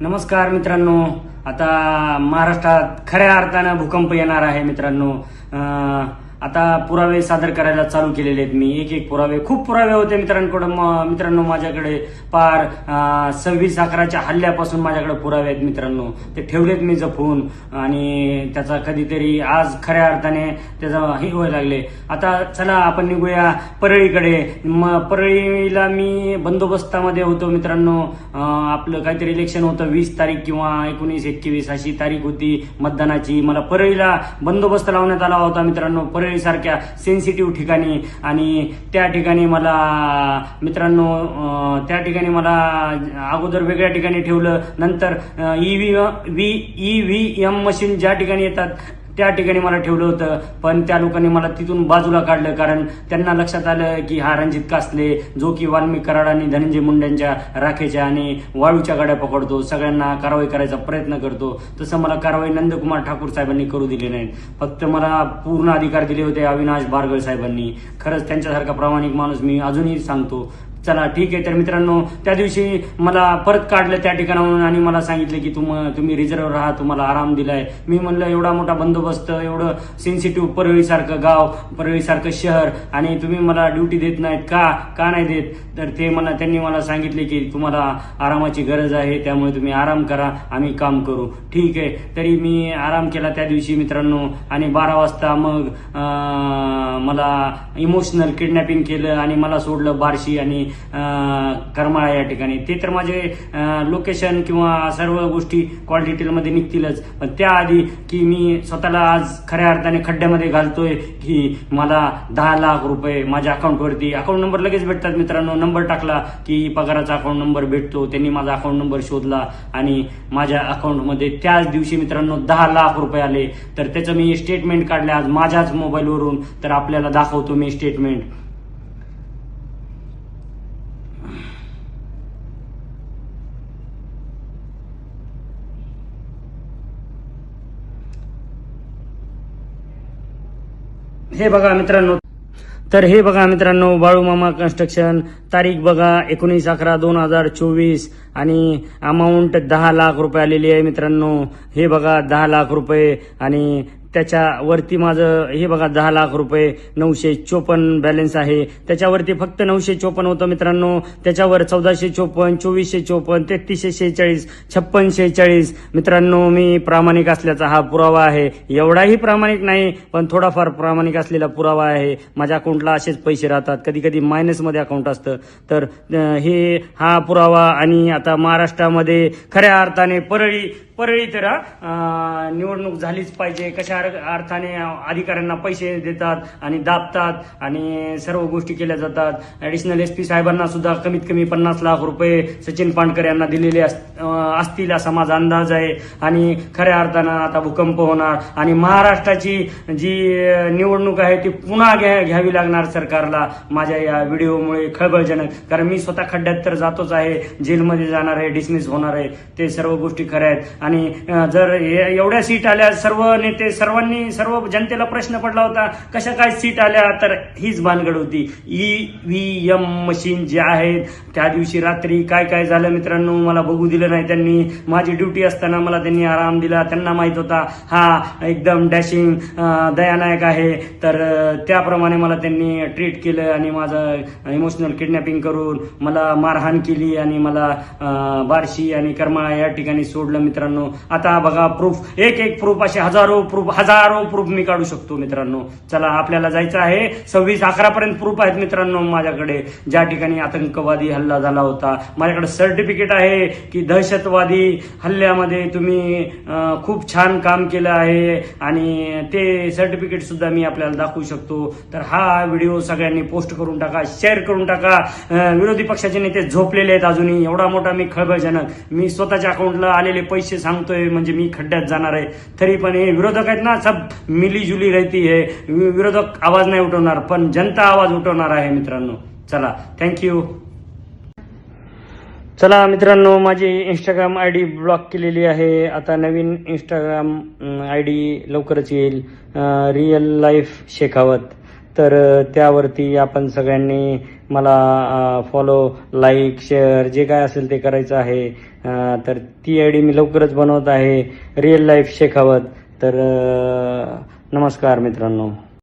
नमस्कार मित्रांनो. आता महाराष्ट्रात खऱ्या अर्थानं भूकंप येणार आहे मित्रांनो. आता पुरावे सादर करायला चालू केलेले आहेत मी. एक एक पुरावे. खूप पुरावे होते मित्रांकडे. मित्रांनो माझ्याकडे पार सव्वीस अकराच्या हल्ल्यापासून माझ्याकडे पुरावे आहेत मित्रांनो. ते ठेवलेत मी जपून. आणि त्याचा कधीतरी आज खऱ्या अर्थाने त्याचा हे व्हायला लागले. आता चला आपण निघूया परळीकडे. म परळीला मी बंदोबस्तामध्ये होतो मित्रांनो. आपलं काहीतरी इलेक्शन होतं. वीस तारीख किंवा एकोणीस एकवीस अशी तारीख होती मतदानाची. मला परळीला बंदोबस्त लावण्यात आला होता मित्रांनो. परळी सारख्या सेन्सिटिव्ह ठिकाणी आणि त्या ठिकाणी मला मित्रांनो त्या ठिकाणी मला अगोदर वेगळ्या ठिकाणी ठेवलं. नंतर E V E V M machine ज्या ठिकाणी येतात त्या ठिकाणी मला ठेवलं होतं. पण त्या लोकांनी मला तिथून बाजूला काढलं कारण त्यांना लक्षात आलं की हा रणजित कासले जो की वाल्मिक कराड आणि धनंजय मुंड्यांच्या राखेच्या आणि वाळूच्या गाड्या पकडतो सगळ्यांना कारवाई करायचा प्रयत्न करतो. तसं मला कारवाई नंदकुमार ठाकूर साहेबांनी करू दिली नाही. फक्त मला पूर्ण अधिकार दिले होते अविनाश बारगळ साहेबांनी. खरंच त्यांच्यासारखा प्रामाणिक माणूस मी अजूनही सांगतो. चला ठीक आहे. तर मित्रांनो त्या दिवशी मला परत काढलं त्या ठिकाणाहून आणि मला सांगितलं की तुम तुम्ही रिझर्व राहा तुम्हाला आराम दिलाय. मी म्हणलं एवढा मोठा बंदोबस्त एवढं सेन्सिटिव्ह परळीसारखं गाव परळीसारखं शहर आणि तुम्ही मला ड्युटी देत नाहीत का? का नाही देत? तर ते मला त्यांनी मला सांगितले की तुम्हाला आरामाची गरज आहे त्यामुळे तुम्ही आराम करा आम्ही काम करू. ठीक आहे. तरी मी आराम केला त्या दिवशी मित्रांनो आणि बारा वाजता मग मला इमोशनल किडनॅपिंग केलं आणि मला सोडलं बार्शी आणि करमाळा या ठिकाणी. ते तर माझे लोकेशन किंवा सर्व गोष्टी कॉल डिटेलमध्ये निघतीलच. पण त्याआधी की मी स्वतःला आज खऱ्या अर्थाने खड्ड्यामध्ये घालतोय की मला दहा लाख रुपये माझ्या अकाउंटवरती अकाउंट नंबर लगेच भेटतात मित्रांनो. नंबर टाकला की पगाराचा अकाउंट नंबर भेटतो. त्यांनी माझा अकाउंट नंबर शोधला आणि माझ्या अकाउंटमध्ये त्याच दिवशी मित्रांनो दहा लाख रुपये आले. तर त्याचं मी स्टेटमेंट काढले आज माझ्याच मोबाईलवरून तर आपल्याला दाखवतो मी स्टेटमेंट हे बघा मित्रांनो. तर हे बघा मित्रांनो बाळूमामा कन्स्ट्रक्शन तारीख बघा एकोणीस अकरा दोन हजार चोवीस आणि अमाऊंट दहा लाख रुपये आलेली आहे मित्रांनो. हे बघा दहा लाख रुपये आणि त्याच्यावरती माझं हे बघा दहा लाख रुपये नऊशे चोपन्न बॅलन्स आहे. त्याच्यावरती फक्त नऊशे चोपन्न होतं मित्रांनो. त्याच्यावर चौदाशे चोपन्न चोवीसशे चोपन्न तेहतीसशे शेहेचाळीस छप्पन शेहेचाळीस मित्रांनो मी प्रामाणिक असल्याचा हा पुरावा आहे. एवढाही प्रामाणिक नाही पण थोडाफार प्रामाणिक असलेला पुरावा आहे. माझ्या अकाउंटला असेच पैसे राहतात. कधी कधी मायनसमध्ये अकाउंट असतं. तर हे हा पुरावा आणि आता महाराष्ट्रामध्ये खऱ्या अर्थाने परळी परळी तर निवडणूक झालीच पाहिजे. कशा अर्थाने अधिकाऱ्यांना पैसे देतात आणि दाबतात आणि सर्व गोष्टी केल्या जातात. ऍडिशनल एस पी साहेबांना सुद्धा कमीत कमी पन्नास लाख रुपये सचिन पांडकर यांना दिलेले अस- असतील असा माझा अंदाज आहे. आणि खऱ्या अर्थानं आता भूकंप होणार. आणि महाराष्ट्राची जी निवडणूक आहे ती पुन्हा घ्या घ्यावी लागणार सरकारला माझ्या या व्हिडिओमुळे खळबळजनक. कारण मी स्वतः खड्ड्यात तर जातोच आहे. जेलमध्ये जाणार आहे डिसमिस होणार आहे. ते सर्व गोष्टी खऱ्या आहेत. आणि जर एवढ्या सीट आल्या सर्व नेते सर्वांनी सर्व जनतेला प्रश्न पडला होता कशा काय सीट आल्या तर हीच भानगड होती. ई व्ही एम मशीन जे आहेत त्या दिवशी रात्री काय काय झालं मित्रांनो मला बघू दिलं नाही त्यांनी. माझी ड्युटी असताना मला त्यांनी आराम दिला त्यांना माहीत होता हा एकदम डॅशिंग दयानायक आहे. तर त्याप्रमाणे मला त्यांनी ट्रीट केलं आणि माझं इमोशनल किडनॅपिंग करून मला मारहाण केली आणि मला बार्शी आणि करमाळा या ठिकाणी सोडलं मित्रांनो. आता बघा प्रूफ एक एक प्रूफ असे हजारो प्रूफ हजारो प्रूफ मी काढू शकतो मित्रांनो. चला आपल्याला जायचं आहे. सव्वीस अकरा पर्यंत प्रूफ आहेत मित्रांनो माझ्याकडे. ज्या ठिकाणी आतंकवादी हल्ला झाला होता. माझ्याकडे सर्टिफिकेट आहे की दहशतवादी हल्ल्यामध्ये तुम्ही खूप छान काम केलं आहे. आणि ते सर्टिफिकेट सुद्धा मी आपल्याला दाखवू शकतो. तर हा व्हिडिओ सगळ्यांनी पोस्ट करून टाका शेअर करून टाका. विरोधी पक्षाचे नेते झोपलेले आहेत अजूनही. एवढा मोठा मी खळबळजनक. मी स्वतःच्या अकाउंटला आलेले पैसे सांगतोय म्हणजे मी खड्ड्यात जाणार आहे. तरी पण हे विरोधक आहेत ना सब मिलीजुली राहती है. विरोधक आवाज नाही उठवणार पण जनता आवाज उठवणार आहे मित्रांनो. चला थँक्यू चला मित्रांनो माझी इंस्टाग्राम आय डी ब्लॉक केलेली आहे. आता नवीन इंस्टाग्राम आय डी लवकरच येईल. Real life Shekhawat. तर त्यावरती आपण सगळ्यांनी मला फॉलो लाईक शेअर जे काय असेल ते करायचं आहे. तर ती आय डी मी लवकरच बनवत आहे. रिअल लाईफ शेखावत तर नमस्कार मित्रांनो.